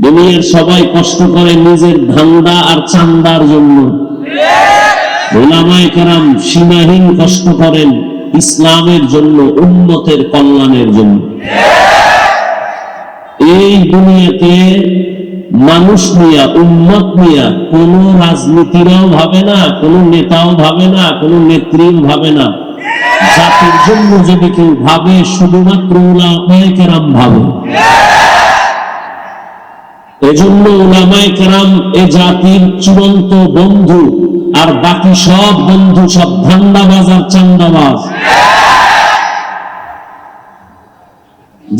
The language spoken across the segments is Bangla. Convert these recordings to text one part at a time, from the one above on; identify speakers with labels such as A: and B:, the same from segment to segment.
A: দুনিয়ার সবাই কষ্ট করে নিজের ধান্দা আর চান্দার জন্য। কেরাম সীমাহীন কষ্ট করেন ইসলামের জন্য উন্নতের কল্যাণের জন্য। এই দুনিয়াতে মানুষ নিয়া উন্মত নিয়া কোন রাজনীতিরাও ভাবে না, কোন নেতাও ভাবে না, কোন নেত্রীও ভাবে না। জাতির জন্য যদি কেউ ভাবে, শুধুমাত্র ওলামায়ে কেরাম ভাবে। এজন্য ওলামায়ে কেরাম এ জাতির চূড়ান্ত বন্ধু আর বাকি সব বন্ধু সব ধান্দাবাজ আর চান্দাবাজ।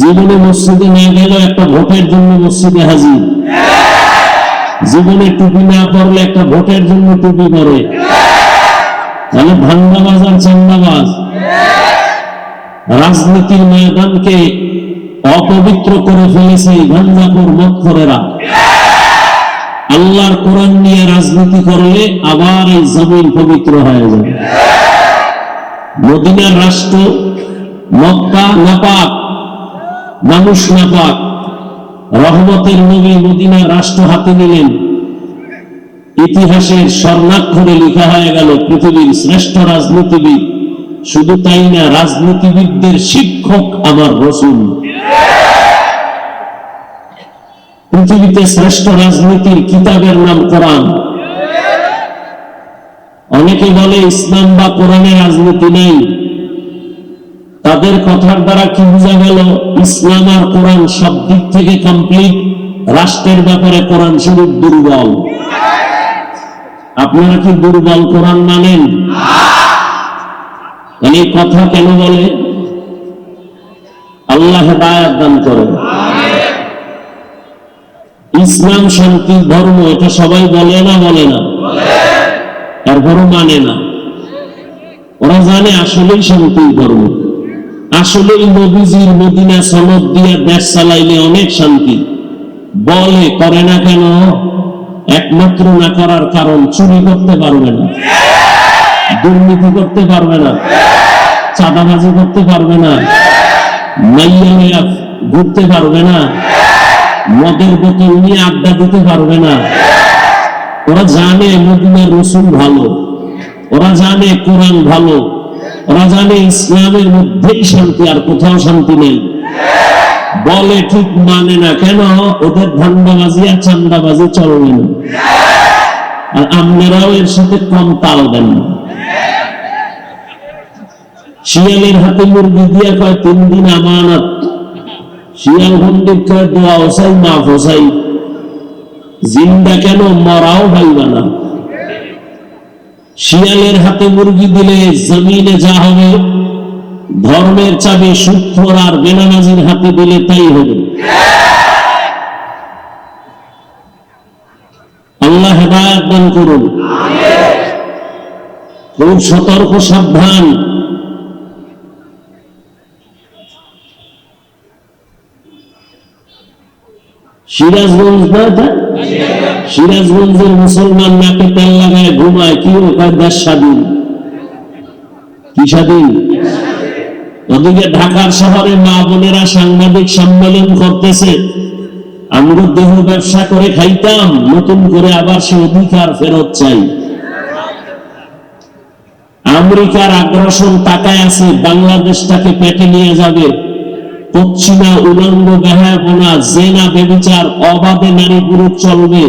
A: জীবনে মসজিদে না গেলেও একটা ভোটের জন্য মসজিদে হাজির। জীবনে টুপি না পরলে একটা ভোটের জন্য টুপি পরে তাহলে ধান্দাবাজ আর চান্দাবাজ। রাজনীতির ময়দানকে অপবিত্র করে ফেলেছে এই মক্ষরেরা আল্লাহর কোরআন নিয়ে রাজনীতি করলে আবার এই জমিন পবিত্র হয়ে যাবে। মদিনার রাষ্ট্র মক্কা নাপাক, মানুষ নাপাক। রহমতের নবী মদিনার রাষ্ট্র হাতে নিলেন। ইতিহাসের স্বর্ণাক্ষরে লেখা হয়ে গেল পৃথিবীর শ্রেষ্ঠ রাজনীতিবিদ শুধু তাই না, রাজনীতিবিদদের শিক্ষক আমার রসুল। পৃথিবীতে শ্রেষ্ঠ রাজনীতির কিতাবের নাম কোরআন। অনেকে বলে ইসলাম বা কোরআনে রাজনীতি নেই। তাদের কথার দ্বারা কি বোঝা গেল, ইসলাম আর কোরআন সব দিক থেকে কমপ্লিট রাষ্ট্রের ব্যাপারে কোরআন শরীফ দুর্বল। আপনারা কি দুর্বল কোরআন মানেন? মানে এই কথা কেন বলে? আল্লাহ হেদায়াত দান করেন। ইসলাম শান্তির ধর্ম, এটা সবাই বলে না বলে না। তারপরও মানে না। ওরা জানে আসলেই শান্তির ধর্ম। আসলেই নবীজির মদিনা সনদ দিয়ে দেশ চালাইলে অনেক শান্তি। বলে, করে না কেন? একমাত্র না করার কারণ চুরি করতে পারবে না। দুর্নীতি করতে পারবে না। চাঁদাবাজি করতে পারবে না। মাইয়া ঘুরতে পারবে না। মদের বোতল নিয়ে আড্ডা দিতে পারবে না। ওরা জানে মদিনার রসুল ভালো। ওরা জানে কোরআন ভালো। ওরা জানে ইসলামের মধ্যেই শান্তি আর কোথাও শান্তি নেই। বলে ঠিক মানে না কেন? ওদের ধান্দাবাজি আর চান্দাবাজি চলবে না। আর আপনারাও এর সাথে কম তাল দেন না। শিয়ালের হাতে মুরগি দিয়া কয়, তিন দিন আমানত। শিয়াল বন্দির কয় দোয়া ওসাই, মাফ ওসাই। জিন্দা কেন, মরাও ভাইবা না। শিয়ালের হাতে মুরগি দিলে জমিনে যা হবে, ধর্মের চাবি সুক্ষর আর বেনামাজির হাতে দিলে তাই হবে। আল্লাহ হেদায়ত দান করুন। খুব সতর্ক, সাবধান। সিরাজগঞ্জ সিরাজগঞ্জের মুসলমান নাকে তেল লাগায় ঘুমায়? কি ওখানে দেশ স্বাধীন। কি স্বাধীন? ওদিকে ঢাকার শহরে মা বোনেরা সাংবাদিক সম্মেলন করতেছে। আমরা দেহ ব্যবসা করে খাইতাম, নতুন করে আবার সে অধিকার ফেরত চাই। আমেরিকার আগ্রাসন তাকায় আছে, বাংলাদেশটাকে পেটে নিয়ে যাবে। পশ্চিমা উলঙ্গ বেহায়াপনা, জেনা বেবিচার, অবাধে নারী পুরুষ চলবে,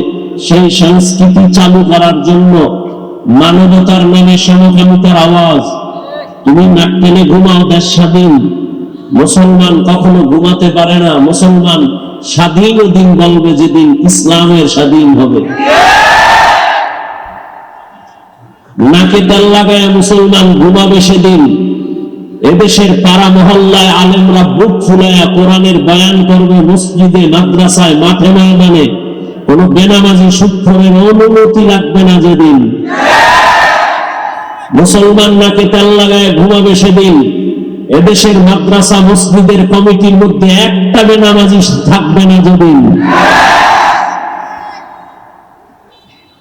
A: সেই সংস্কৃতি চালু করার জন্য মানবতার নামে সমকামিতার আওয়াজ। তুমি ঘুমাও দেশ স্বাধীন। মুসলমান কখনো ঘুমাতে পারে না। মুসলমান স্বাধীন দিন বলবে যেদিন ইসলামের স্বাধীন হবে। নাকে তেল লাগায় মুসলমান ঘুমাবে সেদিন। এদেশের পাড়া মহল্লায় আলেমরা বুক ফুলাইয়া কোরআনের বয়ান করবে, মসজিদে, মাদ্রাসায়, মাঠে ময়দানে। কোন বেনামাজি সুক্ষরের অনুমতি লাগবে না যেদিন। মুসলমান নাকে তেল লাগায় ঘুমাবে সেদিন। এদেশের মাদ্রাসা, মসজিদের কমিটির মধ্যে একটা বেনামাজি থাকবে না যেদিন।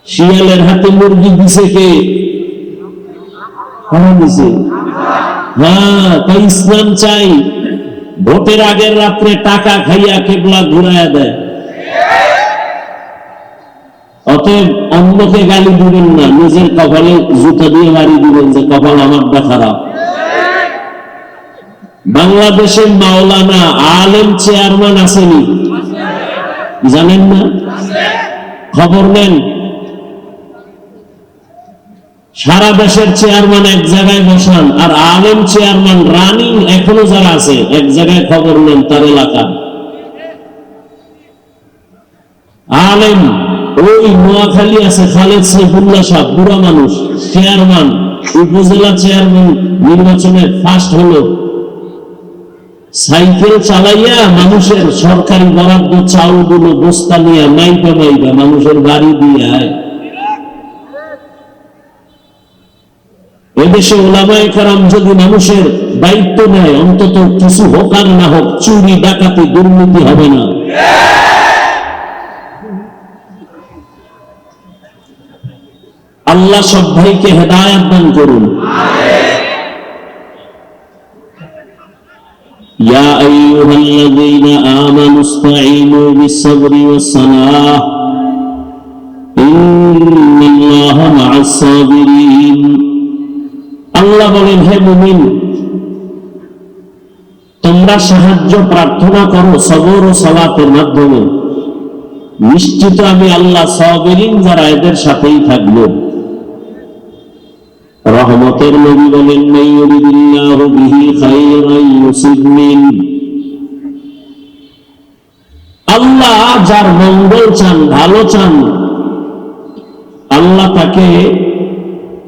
A: শিয়ালের হাতে মুরগি দিছে কে? দিছে। হ্যাঁ ইসলাম চাই। ভোটের আগের রাত্রে টাকা খাইয়া কেবলা ঘুরাইয়া দেয়। অতএব অন্যকে গালি দিবেন না, নিজের কপালে জুতো দিয়ে বাড়ি দিবেন যে কপাল আমারটা খারাপ। বাংলাদেশের মাওলানা আলেম চেয়ারম্যান আসেনি জানেন না? খবর নেন। সারা দেশের চেয়ারম্যান এক জায়গায় বসান, আর আলেম চেয়ারম্যান রানিং এখনও যারা আছে, এক জায়গায় খবর নেন তার এলাকা। আলেম, ওই নোয়াখালী আছে, খালেদ সাইফুল্লাহ সাহ বুড়া মানুষ চেয়ারম্যান উপজেলা চেয়ারম্যান নির্বাচনে ফার্স্ট হলো। সাইকেল চালাইয়া মানুষের সরকারি বরাদ্দ, চাউলগুলো বস্তা নিয়ে মাইকা মাইকা মানুষের বাড়ি দিয়ে আয়। এদেশে ওলামায় কারাম যদি মানুষের দায়িত্ব নেয় অন্তত কিছু হোক আর না হোক চুরি ডাকাতি দুর্নীতি হবে না আল্লাহ সব ভাইকে হেদায়াত দান করুন يا أيها الذين آمنوا استعينوا بالصبر والصلاة إن الله مع الصابرين আল্লাহ বলেন হে মুমিন, তোমরা সাহায্য, প্রার্থনা করো সবর ও সলাতের মাধ্যমে। নিশ্চিত আমি আল্লাহ সবেরিন যারা এদের সাথেই থাকব রহমতের নবী বলেন আল্লাহ যার মঙ্গল চান, ভালো চান, আল্লাহ তাকে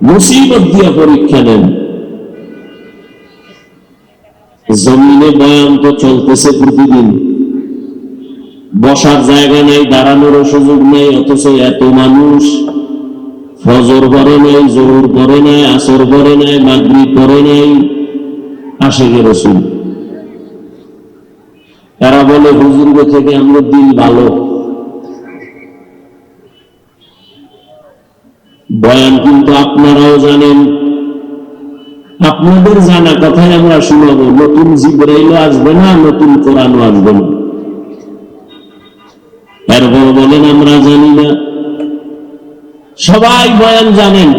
A: মুসিবত দিয়ে পরীক্ষা নেন জমিনে বয়ান তো চলতেছে প্রতিদিন। বসার জায়গা নেই দাঁড়ানোর সুযোগ নেই, অথচ এত মানুষ। ফজর পরে নাই জোর পরে নাই, আসর পরে নাই মাগরি পরে নাই। আশেকে রসুল? তারা বলে, হুজুর থেকে আমরা দিল ভালো। বয়ান কিন্তু আপনারাও জানেন। আপনাদের জানা কথাই আমরা শুনাবো। নতুন জিব্রাইলও আসবে না, নতুন কোরআনও আসবে না। এরপর বলেন, আমরা জানি না। সবাই বয়ান জানেন,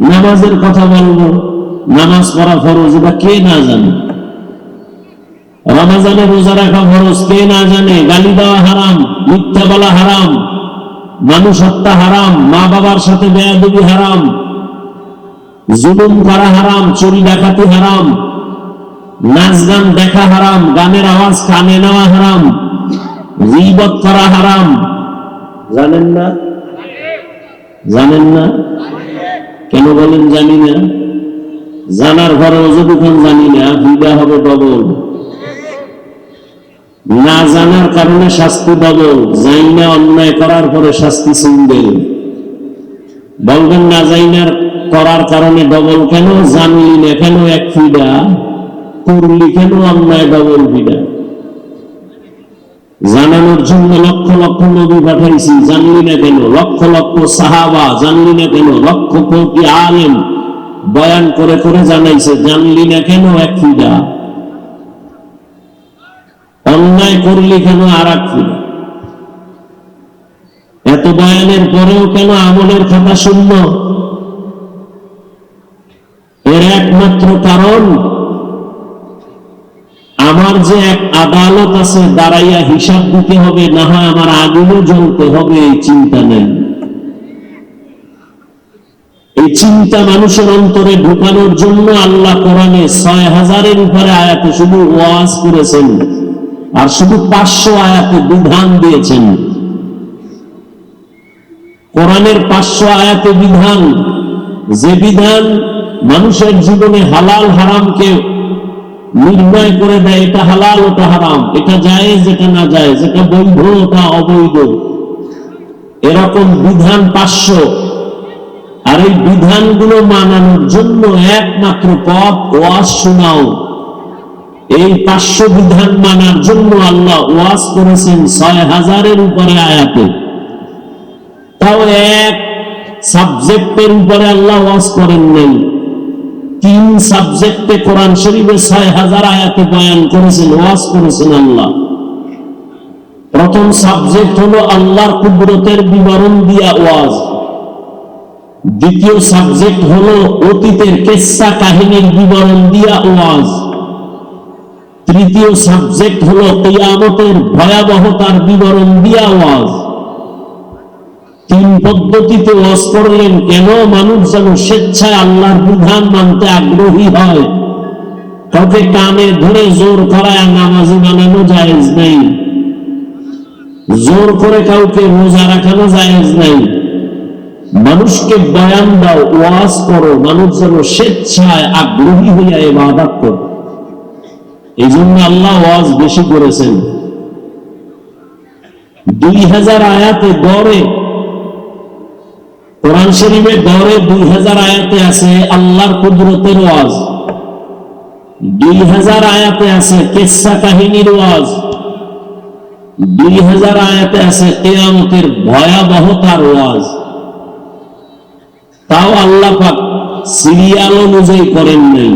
A: নামাজের কথা বলব, নামাজ পড়া ফরজ, এটা কে না জানে? রমাজানে রোজা রাখা ফরজ, কে না জানে? গালি দেওয়া হারাম, মিথ্যা বলা হারাম মানুষ হত্যা হারাম মা বাবার সাথে বেয়াদবি হারাম জুলুম করা হারাম চুরি ডাকাতি হারাম, নাচ গান দেখা হারাম, গানের আওয়াজ কানে নেওয়া হারাম রিবত করা হারাম। জানেন না? জানেন না? কেন বলেন জানি না? জানার ঘরে যতক্ষণ জানি না বিদা হবে ডবল। না জানার কারণে শাস্তি ডবল। যাই না অন্যায় করার পরে শাস্তি সিঙ্গেল বলবেন না যাই না করার কারণে ডবল কেন? জানলি না কেন এক ফিডা করলি কেন অন্যায় ডবল ফিডা জানানোর জন্য লক্ষ লক্ষ নবী পাঠাইছি জানলি না কেন? লক্ষ লক্ষ সাহাবা জানলি না কেন? লক্ষ কোটি আলেম বয়ান করে করে জানাইছে জানলি না কেন এক ফিডা অন্যায় করলি কেন আর এক ফিডা এত বয়ানের পরেও কেন আমলের খাতা শূন্য? একমাত্র কারণ, আমার যে এক আদালত আছে, দাঁড়াইয়া হিসাব দিতে হবে, না হয় আমার আগুনও জ্বলতে হবে, এই চিন্তা নেই। এই চিন্তা মানুষের অন্তরে ঢুকানোর জন্য আল্লাহ কোরআনে ছয় হাজারের উপরে আয়াতে শুধু ওয়াজ করেছেন, আর শুধু পাঁচশো আয়াতে বিধান দিয়েছেন। কোরআনের পাঁচশো আয়াতে বিধান, যে বিধান মানুষের জীবনে হালাল হারামকে নির্ণয় করে দেয়, এটা হালাল, ওটা হারাম। এটা যায় যেটা না যায় যেটা বৈধ, ওটা অবৈধ। এরকম বিধান পাঁচশো। আর এই বিধানগুলো মানানোর জন্য একমাত্র পথ, ওয়াজ শোনাও। এই পাঁচশো বিধান মানার জন্য আল্লাহ ওয়াজ করেছেন ছয় হাজারের উপরে আয়াতে। তাও এক সাবজেক্টের উপরে আল্লাহ ওয়াজ করেন নেই। তিন সাবজেক্টে কোরআন শরীফে ছয় হাজার আয়াতে বয়ান করেছেন, ওয়াজ করেছেন আল্লাহ। প্রথম সাবজেক্ট হলো আল্লাহর কুদরতের বিবরণ দিয়া ওয়াজ। দ্বিতীয় সাবজেক্ট হলো অতীতের কেসা কাহিনীর বিবরণ দিয়া ওয়াজ। তৃতীয় সাবজেক্ট হলো কিয়ামতের ভয়াবহতার বিবরণ দিয়া ওয়াজ। তিন পদ্ধতিতে ওয়াজ করলেন, কেন মানুষ যেন স্বেচ্ছায় আল্লাহর বিধান মানতে আগ্রহী হয়? কাউকে কানে ধরে জোর করায় নামাজি বানানো জায়েজ নেই। জোর করে কাউকে রোজা রাখানো জায়েজ নেই। মানুষকে বয়ান দাও, ওয়াজ করো, মানুষ যেন স্বেচ্ছায় আগ্রহী হইয়া এ এবাদাত করে। এই জন্য আল্লাহ ওয়াজ বেশি করেছেন। দুই হাজার আয়াতে গড়ে কোরআন শরীফে গড়ে দুই হাজার আয়াতে আছে আল্লাহর কুদরতের ওয়াজ। দুই হাজার আয়াতে আছে কেসা কাহিনীর ওয়াজ। দুই হাজার আয়াতে আছে কেয়ামতের ভয়াবহতার ওয়াজ। তাও আল্লাহ পাক সিরিয়াল অনুযায়ী করেন নাই।